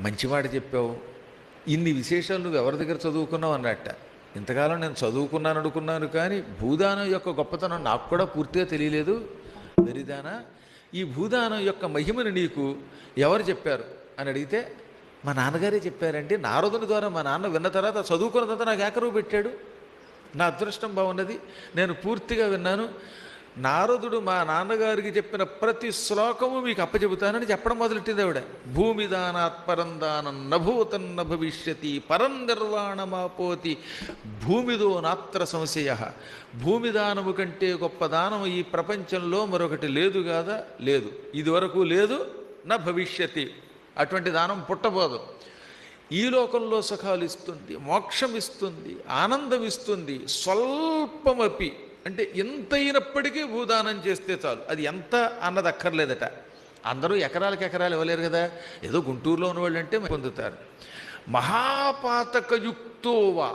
మంచివాడు చెప్పావు. ఇన్ని విశేషాలు నువ్వు ఎవరి దగ్గర చదువుకున్నావు అన్నట్ట. ఇంతకాలం నేను చదువుకున్నాను అనుకున్నాను కానీ భూదానం యొక్క గొప్పతనం నాకు కూడా పూర్తిగా తెలియలేదు. వెరిదానా ఈ భూదానం యొక్క మహిమను నీకు ఎవరు చెప్పారు? అని అడిగితే మా నాన్నగారే చెప్పారండి నారదుని ద్వారా మా నాన్న విన్న తర్వాత చదువుకున్న తర్వాత నాకు ఏకరువు పెట్టాడు. నా అదృష్టం బాగున్నది. నేను పూర్తిగా విన్నాను. నారదుడు మా నాన్నగారికి చెప్పిన ప్రతి శ్లోకము మీకు అప్పచెబుతానని చెప్పడం మొదలెట్టింది ఆవిడ. భూమి దానాత్ పరం దానం నభూతన్న భవిష్యతి పరం నిర్వాణమాపోతి భూమిదో నాత్ర సంశయ. భూమి దానము కంటే గొప్ప దానము ఈ ప్రపంచంలో మరొకటి లేదు కాదా లేదు. ఇదివరకు లేదు నా భవిష్యతి. అటువంటి దానం పుట్టబోదు. ఈ లోకంలో సుఖాలు ఇస్తుంది మోక్షం ఇస్తుంది ఆనందం ఇస్తుంది స్వల్పమపి అంటే ఎంత అయినప్పటికీ భూదానం చేస్తే చాలు. అది ఎంత అన్నది అక్కర్లేదట. అందరూ ఎకరాలకు ఎకరాలు ఇవ్వలేరు కదా. ఏదో గుంటూరులో ఉన్నవాళ్ళు అంటే పొందుతారు. మహాపాతకయుక్తోవా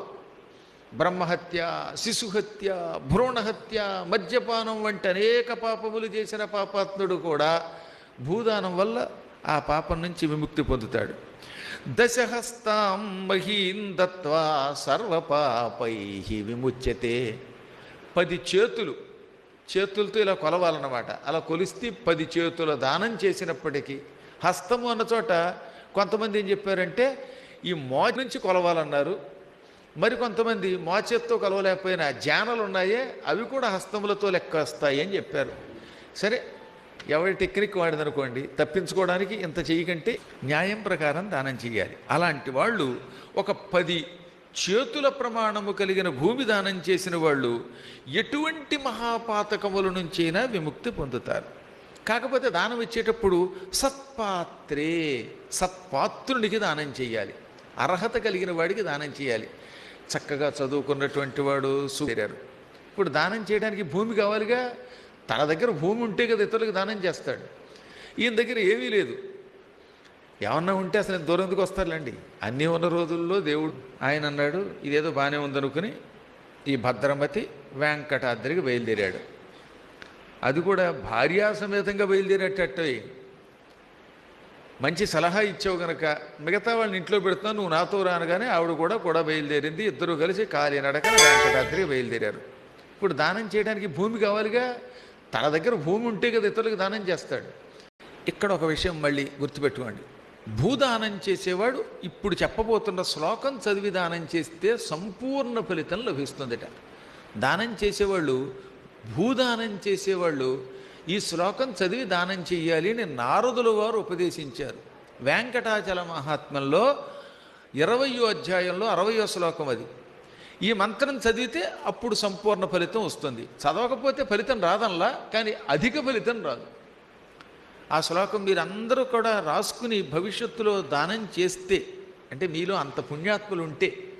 బ్రహ్మహత్య శిశుహత్య భ్రూణహత్య మద్యపానం వంటి అనేక పాపములు చేసిన పాపాత్ముడు కూడా భూదానం వల్ల ఆ పాపం నుంచి విముక్తి పొందుతాడు. దశహస్తాం మహీం దత్వా సర్వపాపై విముచ్యతే. పది చేతులు చేతులతో ఇలా కొలవాలన్నమాట. అలా కొలిస్తే పది చేతుల దానం చేసినప్పటికీ హస్తము అన్న చోట కొంతమంది ఏం చెప్పారంటే ఈ మో నుంచి కొలవాలన్నారు. మరి కొంతమంది మోచేత్తో కొలవలేకపోయినా జానలు ఉన్నాయే అవి కూడా హస్తములతో లెక్కస్తాయి అని చెప్పారు. సరే ఎవరి టెక్నిక్ వాడిదనుకోండి తప్పించుకోవడానికి ఇంత చేయకంటే న్యాయం ప్రకారం దానం చేయాలి అలాంటి వాళ్ళు ఒక పది చేతుల ప్రమాణము కలిగిన భూమి దానం చేసిన వాళ్ళు ఎటువంటి మహాపాతకముల నుంచైనా విముక్తి పొందుతారు. కాకపోతే దానం ఇచ్చేటప్పుడు సత్పాత్రే సత్పాత్రునికి దానం చేయాలి. అర్హత కలిగిన వాడికి దానం చేయాలి. చక్కగా చదువుకున్నటువంటి వాడు సూర్యారు ఇప్పుడు దానం చేయడానికి భూమి కావాలిగా? తన దగ్గర భూమి ఉంటే కదా ఇతరులకు దానం చేస్తాడు. ఈయన దగ్గర ఏమీ లేదు. ఏమన్నా ఉంటే అసలు దూరం ఎందుకు వస్తారులేండి? అన్నీ ఉన్న రోజుల్లో దేవుడు ఆయన అన్నాడు ఇదేదో బాగానే ఉందనుకుని ఈ భద్రమతి వెంకటాద్రికి బయలుదేరాడు. అది కూడా భార్యా సమేతంగా బయలుదేరేటట్టు మంచి సలహా ఇచ్చావు గనక మిగతా వాళ్ళని ఇంట్లో పెడుతున్నావు నువ్వు నాతో రానగానే ఆవిడ కూడా కూడా బయలుదేరింది. ఇద్దరు కలిసి కాలినడక వెంకటాద్రికి బయలుదేరారు. ఇప్పుడు దానం చేయడానికి భూమి కావాలిగా? తన దగ్గర భూమి ఉంటే కదా ఇతరులకు దానం చేస్తాడు. ఇక్కడ ఒక విషయం మళ్ళీ గుర్తుపెట్టుకోండి. భూదానం చేసేవాడు ఇప్పుడు చెప్పబోతున్న శ్లోకం చదివి దానం చేస్తే సంపూర్ణ ఫలితం లభిస్తుందట. దానం చేసేవాళ్ళు భూదానం చేసేవాళ్ళు ఈ శ్లోకం చదివి దానం చెయ్యాలి అని నారదుల వారు ఉపదేశించారు. వెంకటాచల మహాత్మ్యంలో ఇరవయో అధ్యాయంలో అరవయో శ్లోకం అది. ఈ మంత్రం చదివితే అప్పుడు సంపూర్ణ ఫలితం వస్తుంది. చదవకపోతే ఫలితం రాదనలా కానీ అధిక ఫలితం రాదు. ఆ శ్లోకం మీరందరూ కూడా రాసుకుని భవిష్యత్తులో దానం చేస్తే అంటే మీలో అంత పుణ్యాత్ములు ఉంటే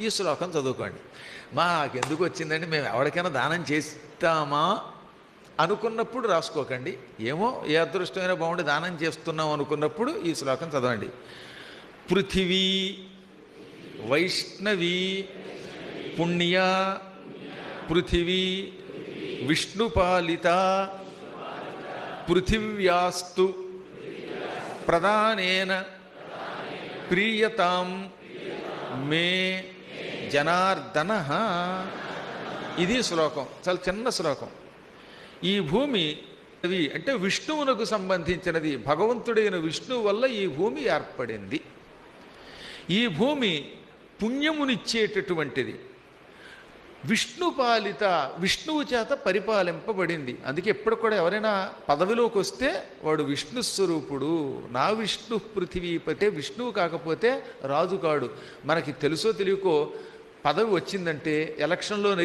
ఈ శ్లోకం చదువుకోండి. మాకెందుకు వచ్చిందండి? మేము ఎవరికైనా దానం చేస్తామా అనుకున్నప్పుడు రాసుకోకండి. ఏమో ఏ అదృష్టమైనా బాగుండి దానం చేస్తున్నాం అనుకున్నప్పుడు ఈ శ్లోకం చదవండి. పృథివీ వైష్ణవి పుణ్య పృథివీ విష్ణుపాలిత పృథివ్యాస్తు. ప్రధానేన ప్రీయతాం మే జనార్దన. ఇది శ్లోకం చాలా చిన్న శ్లోకం. ఈ భూమి అది అంటే విష్ణువునకు సంబంధించినది భగవంతుడైన విష్ణువు వల్ల ఈ భూమి ఏర్పడింది. ఈ భూమి పుణ్యమునిచ్చేటటువంటిది. విష్ణుపాలిత విష్ణువు చేత పరిపాలింపబడింది. అందుకే ఎప్పుడు కూడా ఎవరైనా పదవిలోకి వస్తే వాడు విష్ణు స్వరూపుడు. నా విష్ణు పృథివీపతే విష్ణువు కాకపోతే రాజు కాడు మనకి తెలుసో తెలియకో పదవి వచ్చిందంటే ఎలక్షన్లో